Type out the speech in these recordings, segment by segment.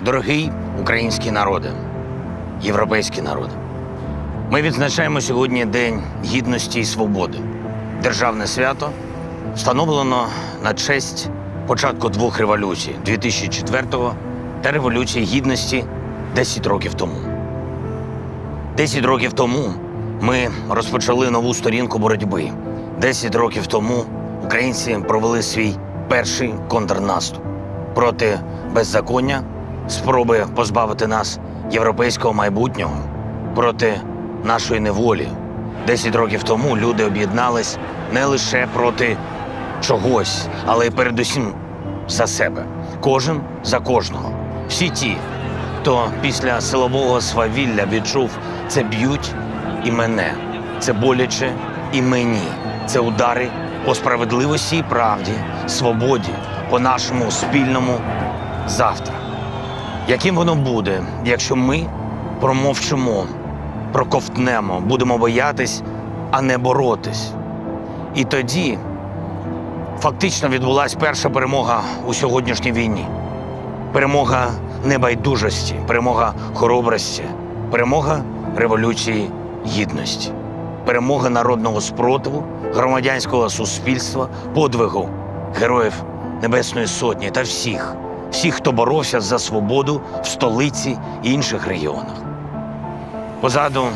Дорогий український народе, європейський народ. Ми відзначаємо сьогодні День гідності і свободи. Державне свято встановлено на честь початку двох революцій 2004-го та Революції Гідності 10 років тому. 10 років тому ми розпочали нову сторінку боротьби. 10 років тому українці провели свій перший контрнаступ проти беззаконня, спроби позбавити нас європейського майбутнього, проти нашої неволі. 10 років тому люди об'єднались не лише проти чогось, але й передусім за себе. Кожен за кожного. Всі ті, хто після силового свавілля відчув це б'ють і мене, це боляче і мені. Це удари по справедливості і правді, свободі, по нашому спільному завтра. Яким воно буде, якщо ми промовчимо, проковтнемо, будемо боятись, а не боротись? І тоді фактично відбулася перша перемога у сьогоднішній війні. Перемога небайдужості, перемога хоробрості, перемога революції гідності, перемога народного спротиву, громадянського суспільства, подвигу героїв Небесної Сотні та всіх, всіх, хто боровся за свободу в столиці і інших регіонах. Позаду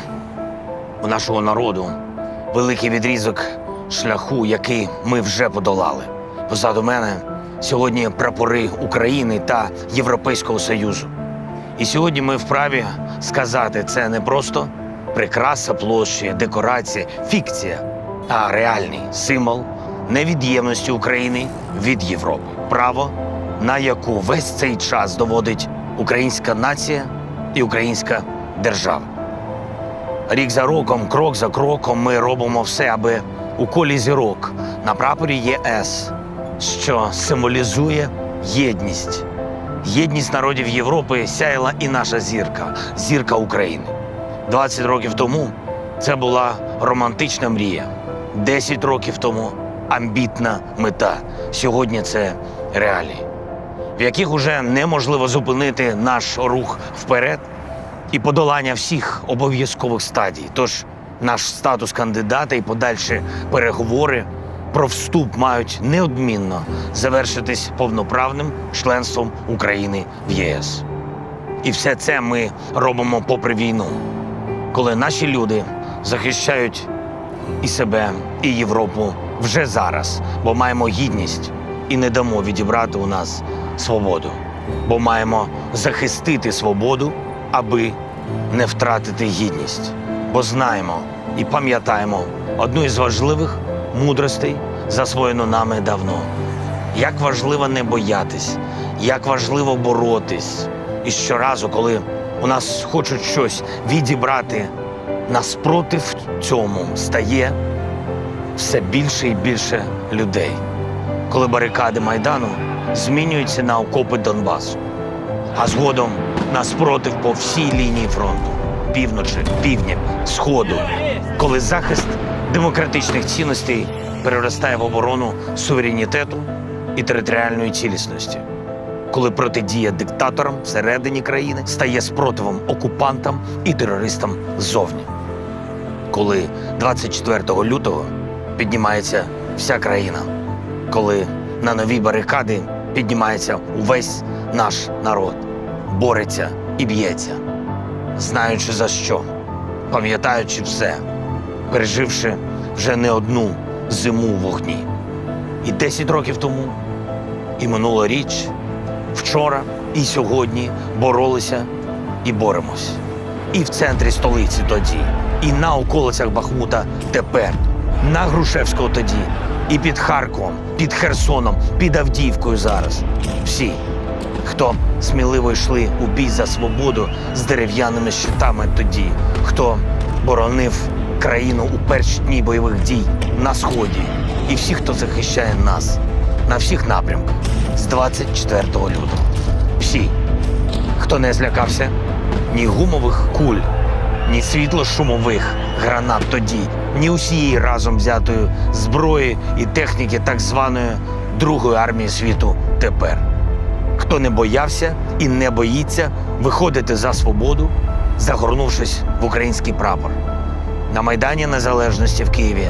у нашого народу великий відрізок шляху, який ми вже подолали. Позаду мене сьогодні прапори України та Європейського Союзу. І сьогодні ми вправі сказати, це не просто прикраса площі, декорація, фікція, а реальний символ невід'ємності України від Європи. Право, на яку весь цей час доводить українська нація і українська держава. Рік за роком, крок за кроком, ми робимо все, аби у колі зірок на прапорі ЄС, що символізує єдність. Єдність народів Європи сяяла і наша зірка зірка України. 20 років тому це була романтична мрія. 10 років тому амбітна мета. Сьогодні це реалії, в яких уже неможливо зупинити наш рух вперед і подолання всіх обов'язкових стадій. Тож наш статус кандидата і подальші переговори про вступ мають неодмінно завершитись повноправним членством України в ЄС. І все це ми робимо попри війну, коли наші люди захищають і себе, і Європу вже зараз, бо маємо гідність і не дамо відібрати у нас свободу, бо маємо захистити свободу, аби не втратити гідність. Бо знаємо і пам'ятаємо одну із важливих мудростей, засвоєну нами давно. Як важливо не боятись, як важливо боротись. І щоразу, коли у нас хочуть щось відібрати, нас проти цьому стає все більше і більше людей. Коли барикади Майдану змінюються на окопи Донбасу, а згодом на спротив по всій лінії фронту. Півночі, півдня, сходу, коли захист демократичних цінностей переростає в оборону суверенітету і територіальної цілісності, коли протидія диктаторам всередині країни стає спротивом окупантам і терористам ззовні, коли 24 лютого піднімається вся країна, коли на нові барикади піднімається увесь наш народ, бореться і б'ється, знаючи за що, пам'ятаючи все, переживши вже не одну зиму в вогні. І 10 років тому, і минулоріч, вчора і сьогодні боролися і боремось. І в центрі столиці тоді, і на околицях Бахмута тепер, на Грушевського тоді, і під Харковом, під Херсоном, під Авдіївкою зараз. Всі, хто сміливо йшли у бій за свободу з дерев'яними щитами тоді, хто боронив країну у перші дні бойових дій на сході, і всі, хто захищає нас на всіх напрямках з 24 лютого. Всі, хто не злякався ні гумових куль, ні світло-шумових гранат тоді, ні усієї разом взятої зброї і техніки так званої Другої армії світу тепер. хто не боявся і не боїться виходити за свободу, загорнувшись в український прапор. На Майдані Незалежності в Києві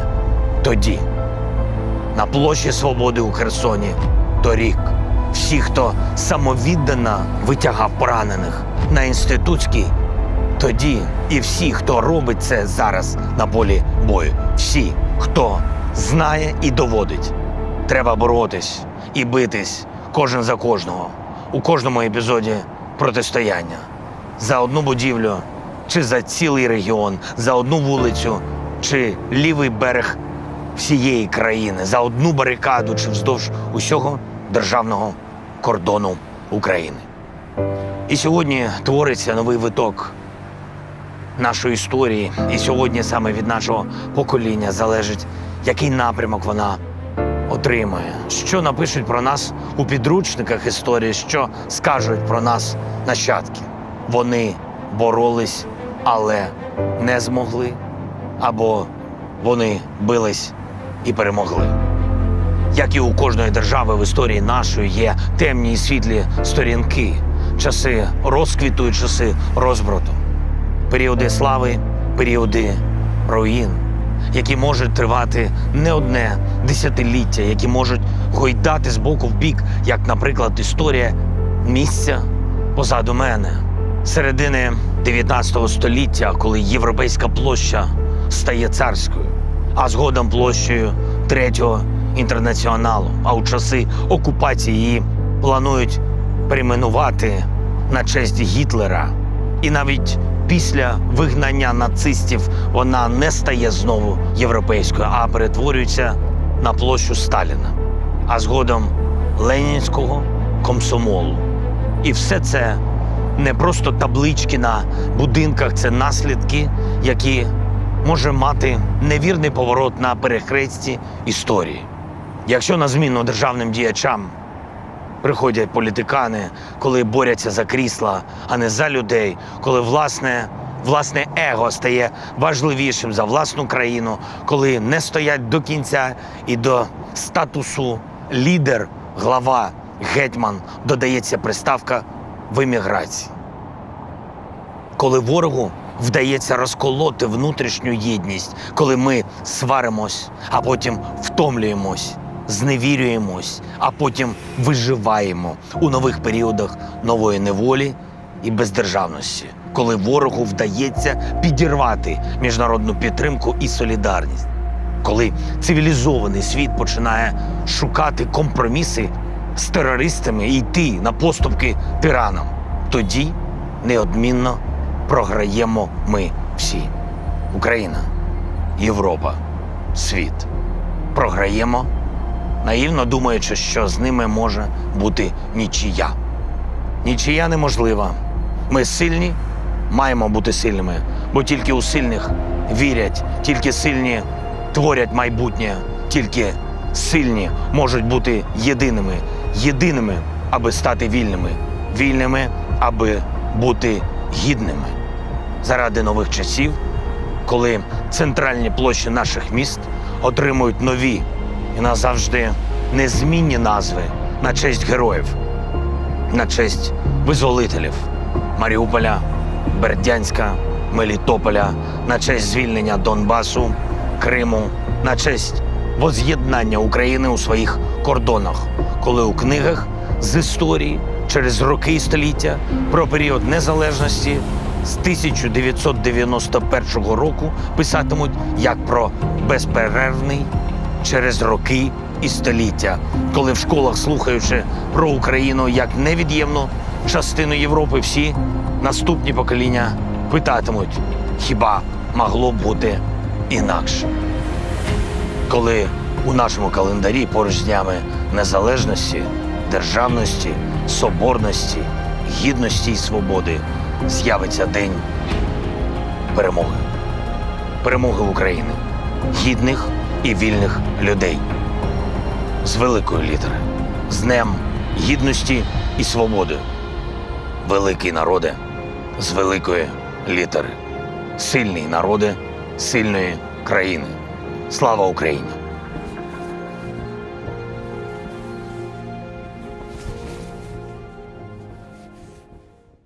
тоді, на площі Свободи у Херсоні торік. Всі, хто самовіддано витягав поранених на інститутській, тоді і всі, хто робить це зараз на полі бою, всі, хто знає і доводить, треба боротись і битись кожен за кожного. У кожному епізоді протистояння. За одну будівлю чи за цілий регіон, за одну вулицю чи лівий берег всієї країни, за одну барикаду чи вздовж усього державного кордону України. І сьогодні твориться новий виток нашої історії. І сьогодні саме від нашого покоління залежить, який напрямок вона отримає, що напишуть про нас у підручниках історії, що скажуть про нас нащадки. Вони боролись, але не змогли, або вони бились і перемогли. Як і у кожної держави в історії нашої є темні і світлі сторінки, часи розквіту і часи розброту, періоди слави, періоди руїн, які можуть тривати не одне десятиліття, які можуть гойдати з боку в бік, як, наприклад, історія місця позаду мене. Середини 19 століття, коли європейська площа стає царською, а згодом площею третього інтернаціоналу. А у часи окупації її планують перейменувати на честь Гітлера. І навіть після вигнання нацистів вона не стає знову європейською, а перетворюється на площу Сталіна, а згодом Ленінського комсомолу. І все це не просто таблички на будинках, це наслідки, які може мати невірний поворот на перехресті історії. Якщо на зміну державним діячам приходять політикани, коли борються за крісла, а не за людей, коли власне, власне его стає важливішим за власну країну, коли не стоять до кінця і до статусу лідер, глава, гетьман додається приставка в еміграції. Коли ворогу вдається розколоти внутрішню єдність, коли ми сваримось, а потім втомлюємось, зневірюємось, а потім виживаємо у нових періодах нової неволі і бездержавності, коли ворогу вдається підірвати міжнародну підтримку і солідарність, коли цивілізований світ починає шукати компроміси з терористами і йти на поступки тиранам, тоді неодмінно програємо ми всі. Україна, Європа, світ. Програємо, наївно думаючи, що з ними може бути нічия. Нічия неможлива. Ми сильні, маємо бути сильними, бо тільки у сильних вірять, тільки сильні творять майбутнє, тільки сильні можуть бути єдиними, єдиними, аби стати вільними, вільними, аби бути гідними. Заради нових часів, коли центральні площі наших міст отримують нові і назавжди незмінні назви на честь героїв, на честь визволителів. Маріуполя, Бердянська, Мелітополя, на честь звільнення Донбасу, Криму, на честь воз'єднання України у своїх кордонах, коли у книгах з історії через роки і століття про період незалежності з 1991 року писатимуть як про безперервний через роки і століття, коли в школах, слухаючи про Україну як невід'ємну частину Європи, всі наступні покоління питатимуть, хіба могло б бути інакше? Коли у нашому календарі поруч з днями незалежності, державності, соборності, гідності і свободи з'явиться день перемоги. Перемоги України, гідних і вільних людей. З великої літери, з Днем гідності і свободи. Великий народе з великої літери. Сильний народи сильної країни. Слава Україні!